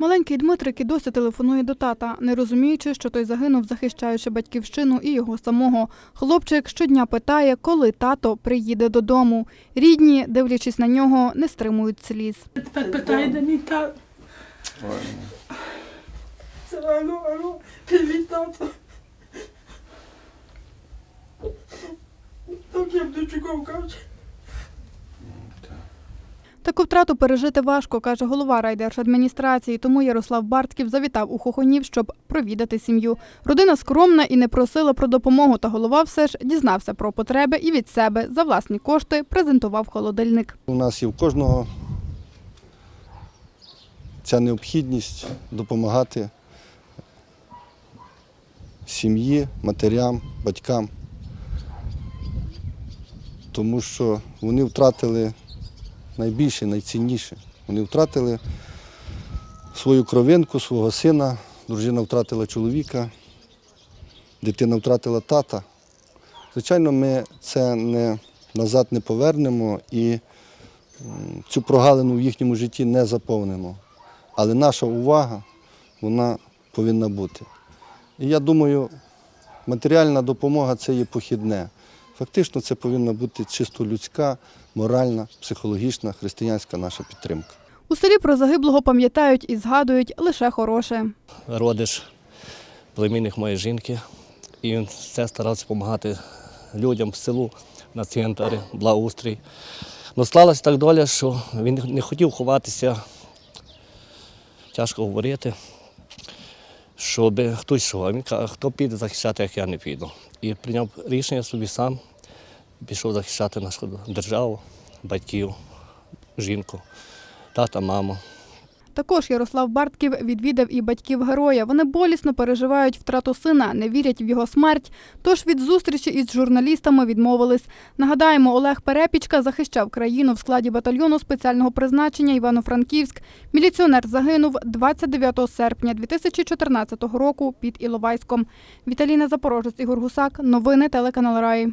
Маленький Дмитрик і досі телефонує до тата, не розуміючи, що той загинув, захищаючи батьківщину і його самого. Хлопчик щодня питає, коли тато приїде додому. Рідні, дивлячись на нього, не стримують сліз. Тепер питає, де мій тато. Алло, алло, привіт, тато. Так я б дочекав, каже. Таку втрату пережити важко, каже голова райдержадміністрації. Тому Ярослав Бартків завітав у Хохонів, щоб провідати сім'ю. Родина скромна і не просила про допомогу, та голова все ж дізнався про потреби і від себе за власні кошти презентував холодильник. У нас є в кожного ця необхідність допомагати сім'ї, матерям, батькам, тому що вони втратили найбільше, найцінніше. Вони втратили свою кровинку, свого сина, дружина втратила чоловіка, дитина втратила тата. Звичайно, ми це не, назад не повернемо і цю прогалину в їхньому житті не заповнимо. Але наша увага, вона повинна бути. І я думаю, матеріальна допомога це є похідне. Фактично, це повинна бути чисто людська, моральна, психологічна, християнська наша підтримка. У селі про загиблого пам'ятають і згадують лише хороше. родич, племінник моєї жінки. І він все старався допомагати людям в селу на центрі, благоустрій. Ну, склалася так доля, що він не хотів ховатися, тяжко говорити, щоб хтось що. А Він каже, хто піде захищати, як я не піду. І прийняв рішення собі сам, пішов захищати нашу державу, батьків, жінку, тата, маму. Також Ярослав Бартків відвідав і батьків героя. Вони болісно переживають втрату сина, не вірять в його смерть. Тож від зустрічі із журналістами відмовились. Нагадаємо, Олег Перепічка захищав країну в складі батальйону спеціального призначення Івано-Франківськ. Міліціонер загинув 29 серпня 2014 року під Іловайськом. Віталіна Запорожець, Ігор Гусак. Новини телеканал Раї.